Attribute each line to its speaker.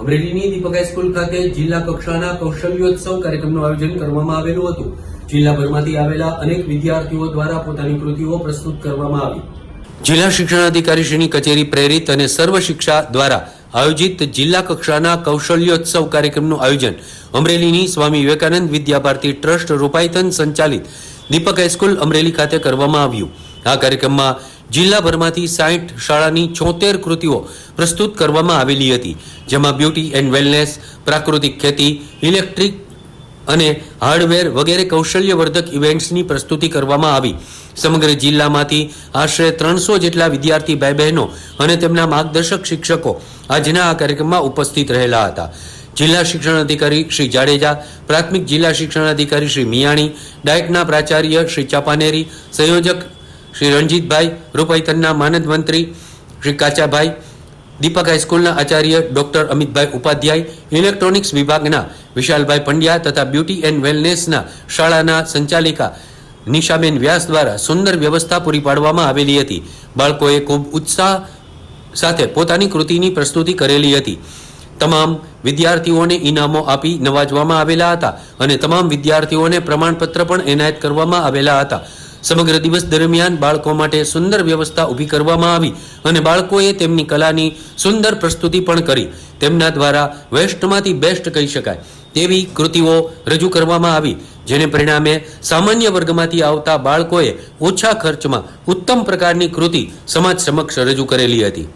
Speaker 1: અમરેલીની દીપકા school ખાતે જિલ્લા કક્ષાના કૌશલ્યોત્સવ કાર્યક્રમનું આયોજન કરવામાં આવેલું હતું. જિલ્લાભરમાંથી આવેલા અનેક વિદ્યાર્થીઓ દ્વારા પોતાની કૃતિઓ પ્રસ્તુત કરવામાં આવી. જિલ્લા શિક્ષણાધિકારીશ્રીની કચેરી પ્રેરિત અને સર્વ શિક્ષા દ્વારા આયોજિત જિલ્લા કક્ષાના કૌશલ્યોત્સવ કાર્યક્રમનું આયોજન અમરેલીની સ્વામી વિવેકાનંદ વિદ્યાભારતી ટ્રસ્ટ રૂપાયતન સંચાલિત દીપક હાઈસ્કૂલ અમરેલી ખાતે કરવામાં આવ્યું. આ કાર્યક્રમમાં જિલ્લાભરમાંથી સાઠ શાળાની છોતેર કૃતિઓ પ્રસ્તુત કરવામાં આવેલી હતી, જેમાં બ્યુટી એન્ડ વેલનેસ, પ્રાકૃતિક ખેતી, ઇલેક્ટ્રિક અને હાર્ડવેર વગેરે કૌશલ્યવર્ધક ઇવેન્ટ્સની પ્રસ્તુતિ કરવામાં આવી. સમગ્ર જિલ્લામાંથી આશરે ત્રણસો જેટલા વિદ્યાર્થી ભાઈ બહેનો અને તેમના માર્ગદર્શક શિક્ષકો આજના આ કાર્યક્રમમાં ઉપસ્થિત રહેલા હતા. જિલ્લા શિક્ષણ અધિકારી શ્રી જાડેજા, પ્રાથમિક જિલ્લા શિક્ષણ અધિકારી શ્રી મિયાણી, ડાયટના પ્રાચાર્ય શ્રી ચાપાનેરી, સંયોજક શ્રી રણજીતભાઈ રૂપૈતનના માનદ મંત્રી શ્રી કાચાભાઈ, દીપક હાઈસ્કૂલના આચાર્ય ડોક્ટર અમિતભાઈ ઉપાધ્યાય, ઇલેક્ટ્રોનિક્સ વિભાગના વિશાલભાઈ પંડ્યા તથા બ્યુટી એન્ડ વેલનેસના શાળાના સંચાલિકા નિશાબેન વ્યાસ દ્વારા સુંદર વ્યવસ્થા પૂરી પાડવામાં આવેલી હતી. બાળકોએ ખૂબ ઉત્સાહ સાથે પોતાની કૃતિની પ્રસ્તુતિ કરેલી હતી. તમામ વિદ્યાર્થીઓને ઇનામો આપી નવાજવામાં આવેલા હતા અને તમામ વિદ્યાર્થીઓને પ્રમાણપત્ર પણ એનાયત કરવામાં આવેલા હતા. સમગ્ર દિવસ દરમિયાન બાળકો માટે સુંદર વ્યવસ્થા ઊભી કરવામાં આવી અને બાળકોએ તેમની કલાની સુંદર પ્રસ્તુતિ પણ કરી. તેમના દ્વારા વેસ્ટમાંથી બેસ્ટ કહી શકાય. તેવી કૃતિઓ રજૂ કરવામાં આવી, જેને પરિણામે સામાન્ય વર્ગમાંથી આવતા બાળકોએ ઓછા ખર્ચમાં ઉત્તમ પ્રકારની કૃતિ સમાજ સમક્ષ રજૂ કરેલી હતી.